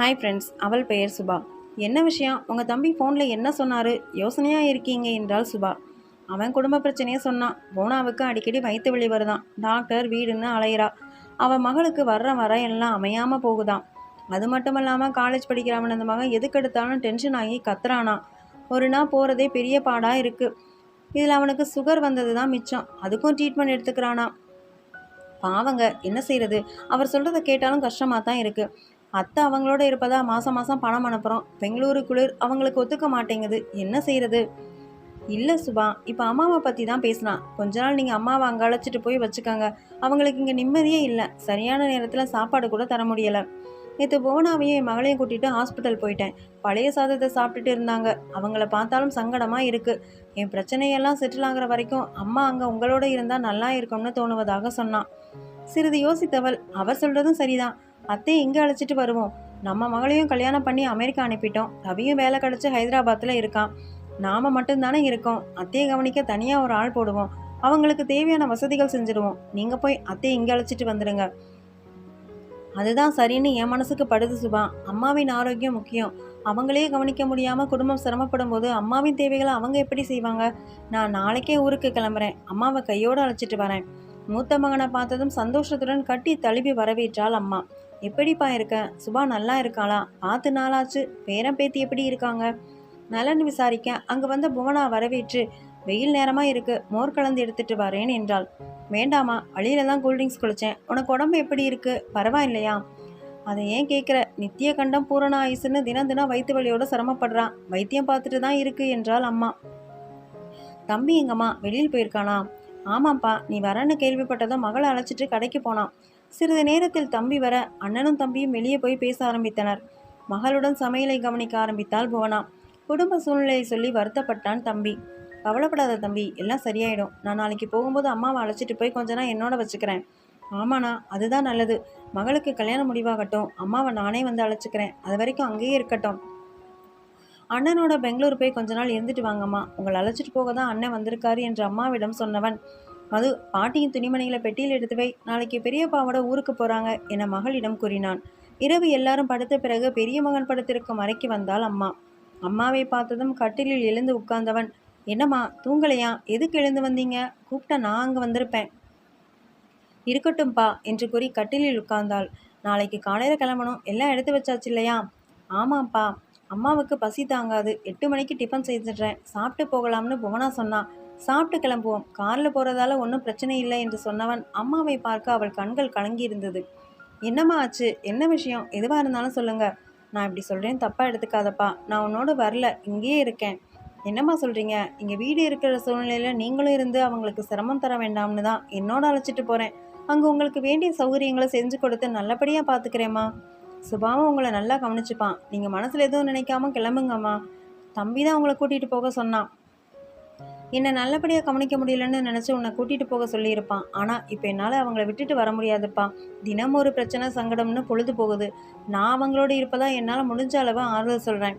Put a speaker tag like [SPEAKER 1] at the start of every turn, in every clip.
[SPEAKER 1] Hi friends அவள் பெயர் சுபா. என்ன விஷயம்? உங்கள் தம்பி ஃபோனில் என்ன சொன்னார்? யோசனையாக இருக்கீங்க என்றால் சுபா. அவன் குடும்ப பிரச்சனையே சொன்னான் போனாவுக்கு அடிக்கடி வயிற்று வலி வருதான் டாக்டர் வீடுன்னு அலையிறா. அவன் மகளுக்கு வர்ற வர எல்லாம் அமையாமல் போகுதான் அது மட்டும் இல்லாமல் காலேஜ் படிக்கிறவன் அந்த மகன் எதுக்கெடுத்தாலும் டென்ஷன் ஆகி கத்துறானா? ஒரு நாள் போகிறதே பெரிய பாடாக இருக்குது இதில் அவனுக்கு சுகர் வந்தது தான் மிச்சம். அதுக்கும் ட்ரீட்மெண்ட் எடுத்துக்கிறானா? பாவங்க என்ன செய்கிறது அவர் சொல்கிறத கேட்டாலும் கஷ்டமாக தான் இருக்குது அத்தை அவங்களோட இருப்பதா மாதம் மாதம் பணம் அனுப்புகிறோம் பெங்களூரு குளிர் அவங்களுக்கு ஒத்துக்க மாட்டேங்குது. என்ன செய்கிறது இல்லை சுபா இப்போ அம்மாவை பற்றி தான் பேசினான் கொஞ்ச நாள் நீங்கள் அம்மாவை அங்கே அழைச்சிட்டு போய் வச்சுக்கோங்க. அவங்களுக்கு இங்கே நிம்மதியே இல்லை. சரியான நேரத்தில் சாப்பாடு கூட தர முடியலை. நேற்று புவனாவையும் என் மகளையும் கூட்டிகிட்டு ஹாஸ்பிட்டல் போயிட்டேன். பழைய சாதத்தை சாப்பிட்டுட்டு இருந்தாங்க. அவங்கள பார்த்தாலும் சங்கடமாக இருக்குது என் பிரச்சனையெல்லாம் செட்டில் ஆகிற வரைக்கும் அம்மா அங்கே உங்களோட இருந்தால் நல்லா இருக்கும்னு தோணுவதாக சொன்னான். சிறிது யோசித்தவள் அவர் சொல்கிறதும் சரிதான். அத்தையை இங்கே அழைச்சிட்டு வருவோம். நம்ம மகளையும் கல்யாணம் பண்ணி அமெரிக்கா அனுப்பிட்டோம். ரவியும் வேலை கிடச்சி ஹைதராபாத்தில் இருக்கான். நாம் மட்டும்தானே இருக்கோம். அத்தையை கவனிக்க தனியாக ஒரு ஆள் போடுவோம். அவங்களுக்கு தேவையான வசதிகள் செஞ்சுடுவோம் நீங்கள் போய் அத்தையை இங்கே அழைச்சிட்டு வந்துடுங்க அதுதான் சரின்னு என் மனசுக்கு படுது சுபா. அம்மாவின் ஆரோக்கியம் முக்கியம். அவங்களே கவனிக்க முடியாமல் குடும்பம் சிரமப்படும் போது அம்மாவின் தேவைகளை அவங்க எப்படி செய்வாங்க? நான் நாளைக்கே ஊருக்கு கிளம்புறேன். அம்மாவை கையோடு அழைச்சிட்டு வரேன். மூத்த மகனை பார்த்ததும் சந்தோஷத்துடன் கட்டி தழுவி வரவேற்றாள் அம்மா. எப்படிப்பா இருக்க? சுபா நல்லா இருக்காளா? பார்த்து நாளாச்சு. பேரன் பேத்தி எப்படி இருக்காங்க? நலன் விசாரிக்க அங்கு வந்த புவனா வரவேற்று வெயில் நேரமா இருக்கு. மோர் கலந்து எடுத்துட்டு வரேன் என்றாள். வேண்டாமா வழியில தான் கூல்ட்ரிங்க்ஸ் குளிச்சேன். உனக்கு உடம்பு எப்படி இருக்கு? பரவாயில்லையா? அதை ஏன் கேட்குற நித்திய கண்டம் பூரண ஆயுசுன்னு தினம் தினம் வயிற்று வலியோட சிரமப்படுறான் வைத்தியம் பார்த்துட்டு தான் இருக்கு என்றாள் அம்மா. தம்பி எங்கம்மா? வெளியில் போயிருக்கானா? ஆமாப்பா நீ வரன்னு கேள்விப்பட்டதும் மகளை அழைச்சிட்டு கடைக்கு போனான். சிறிது நேரத்தில் தம்பி வர அண்ணனும் தம்பியும் வெளியே போய் பேச ஆரம்பித்தனர். மகளுடன் சமையலை கவனிக்க ஆரம்பித்தாள் புவனா. குடும்ப சூழ்நிலையை சொல்லி வருத்தப்பட்டான் தம்பி. கவலைப்படாத தம்பி எல்லாம் சரியாயிடும். நான் நாளைக்கு போகும்போது அம்மாவை அழைச்சிட்டு போய் கொஞ்ச நாள் என்னோட வச்சுக்கிறேன். ஆமாண்ணா அதுதான் நல்லது. மகளுக்கு கல்யாணம் முடிவாகட்டும். அம்மாவை நானே வந்து அழைச்சிக்கிறேன். அது வரைக்கும் அங்கேயே இருக்கட்டும். அண்ணனோட பெங்களூர் போய் கொஞ்ச நாள் இருந்துட்டு வாங்கம்மா. உங்களை அழைச்சிட்டு போக தான் அண்ணன் வந்திருக்காரு என்று அம்மாவிடம் சொன்னவன். மது பாட்டியின் துணிமணிகளை பெட்டியில் எடுத்து வை. நாளைக்கு பெரியப்பாவோட ஊருக்கு போறாங்க என மகளிடம் கூறினான். இரவு எல்லாரும் படுத்த பிறகு பெரிய மகன் படுத்திருக்கும் மறைக்கு வந்தாள் அம்மா. அம்மாவை பார்த்ததும் கட்டிலில் எழுந்து உட்கார்ந்தவன் என்னம்மா தூங்கலையா? எதுக்கு எழுந்து வந்தீங்க? கூப்பிட்டா நான் அங்கே வந்திருப்பேன். இருக்கட்டும்பா என்று கூறி கட்டிலில் உட்கார்ந்தாள். நாளைக்கு காலையில் கிளம்பணும். எல்லாம் எடுத்து வச்சாச்சு இல்லையா? ஆமாப்பா. அம்மாவுக்கு பசி தாங்காது. எட்டு மணிக்கு டிஃபன் செஞ்சிடுறேன். சாப்பிட்டு போகலாம்னு புவனா சொன்னான் சாப்பிட்டு கிளம்புவோம். காரில் போகிறதால ஒன்றும் பிரச்சனை இல்லை என்று சொன்னவன் அம்மாவை பார்க்க அவள் கண்கள் கலங்கி இருந்தது. என்னம்மா ஆச்சு? என்ன விஷயம்? எதுவாக இருந்தாலும் சொல்லுங்கள் நான் இப்படி சொல்கிறேன் தப்பாக எடுத்துக்காதப்பா. நான் உன்னோட வரல. இங்கேயே இருக்கேன். என்னம்மா சொல்கிறீங்க இங்கே வீடு இருக்கிற சூழ்நிலையில் நீங்களும் இருந்து அவங்களுக்கு சிரமம் தர வேண்டாம்னு தான் என்னோட அழைச்சிட்டு போகிறேன் அங்கே உங்களுக்கு வேண்டிய சௌகரியங்களை செஞ்சு கொடுத்து நல்லபடியாக பார்த்துக்கிறேம்மா சுபாவும் உங்களை நல்லா கவனிச்சுப்பான். நீங்கள் மனசில் எதுவும் நினைக்காம கிளம்புங்கம்மா. தம்பி தான் உங்களை கூட்டிகிட்டு போக சொன்னான். என்னை நல்லபடியாக கவனிக்க முடியலன்னு நினச்சி உன்னை கூட்டிகிட்டு போக சொல்லியிருப்பான். ஆனால் இப்போ என்னால் அவங்கள விட்டுட்டு வர முடியாதுப்பா. தினம் ஒரு பிரச்சனை சங்கடம்னு பொழுது போகுது. நான் அவங்களோட இருப்பதாக என்னால் முடிஞ்ச அளவு ஆறுதல் சொல்கிறேன்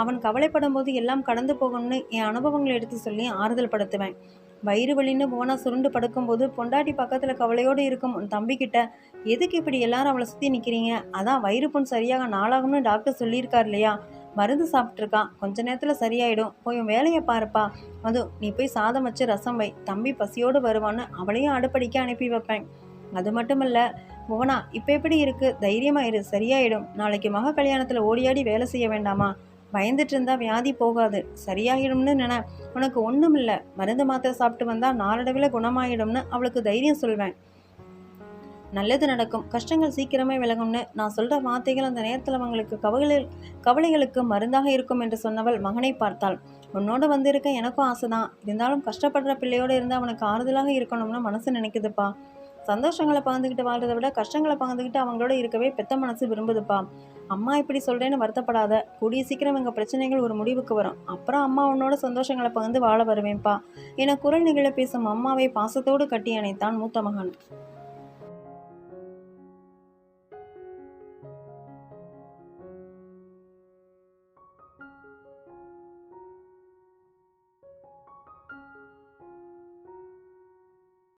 [SPEAKER 1] அவன் கவலைப்படும் போது எல்லாம் கடந்து போகணும்னு என் அனுபவங்களை எடுத்து சொல்லி ஆறுதல் படுத்துவேன். வயிறு வலின்னு போனா சுருண்டு படுக்கும்போது பொண்டாட்டி பக்கத்தில் கவலையோடு இருக்கும் உன் தம்பிக்கிட்ட எதுக்கு இப்படி எல்லாரும் அவளை சுற்றி நிற்கிறீங்க அதான் வயிறு புண் சரியாக நாளாகும்னு டாக்டர் சொல்லியிருக்கார் இல்லையா? மருந்து சாப்பிட்ருக்கான் கொஞ்ச நேரத்தில் சரியாயிடும். போய் உன் வேலையை பாருப்பா. அது நீ போய் சாதம் வச்சு ரசம் வை. தம்பி பசியோடு வருவான்னு அவளையும் அடுப்படிக்க அனுப்பி வைப்பேன். அது மட்டும் இல்லை புவனா இப்போ எப்படி இருக்கு? தைரியமாக இரு சரியாயிடும். நாளைக்கு மக கல்யாணத்தில் ஓடியாடி வேலை செய்ய வேண்டாமா? பயந்துட்டு இருந்தா வியாதி போகாது. சரியாகிடும்னு நினை. உனக்கு ஒன்றும் இல்லை மருந்து மாத்திரை சாப்பிட்டு வந்தா நாளடைவில் குணமாயிடும்னு அவளுக்கு தைரியம் சொல்வேன். நல்லது நடக்கும். கஷ்டங்கள் சீக்கிரமே விலகும்னு நான் சொல்கிற வார்த்தைகள் அந்த நேரத்தில் அவங்களுக்கு கவலை கவலைகளுக்கு மருந்தாக இருக்கும் என்று சொன்னவள் மகனை பார்த்தாள். உன்னோட வந்திருக்க எனக்கும் ஆசைதான். இருந்தாலும் கஷ்டப்படுற பிள்ளையோடு இருந்து அவனுக்கு ஆறுதலாக இருக்கணும்னு மனசு நினைக்குதுப்பா. சந்தோஷங்களை பகிர்ந்துக்கிட்டு வாழ்றதை விட கஷ்டங்களை பகிர்ந்துக்கிட்டு அவங்களோட இருக்கவே பெத்த மனசு விரும்புதுப்பா. அம்மா இப்படி சொல்கிறேன்னு வருத்தப்படாத. கூடிய சீக்கிரம் எங்கள் பிரச்சனைகள் ஒரு முடிவுக்கு வரும். அப்புறம் அம்மா உன்னோட சந்தோஷங்களை பகிர்ந்து வாழ வருவேன்ப்பா. என குரல் நிகழ பேசும் அம்மாவை பாசத்தோடு கட்டி அணைத்தான் மூத்த மகன்.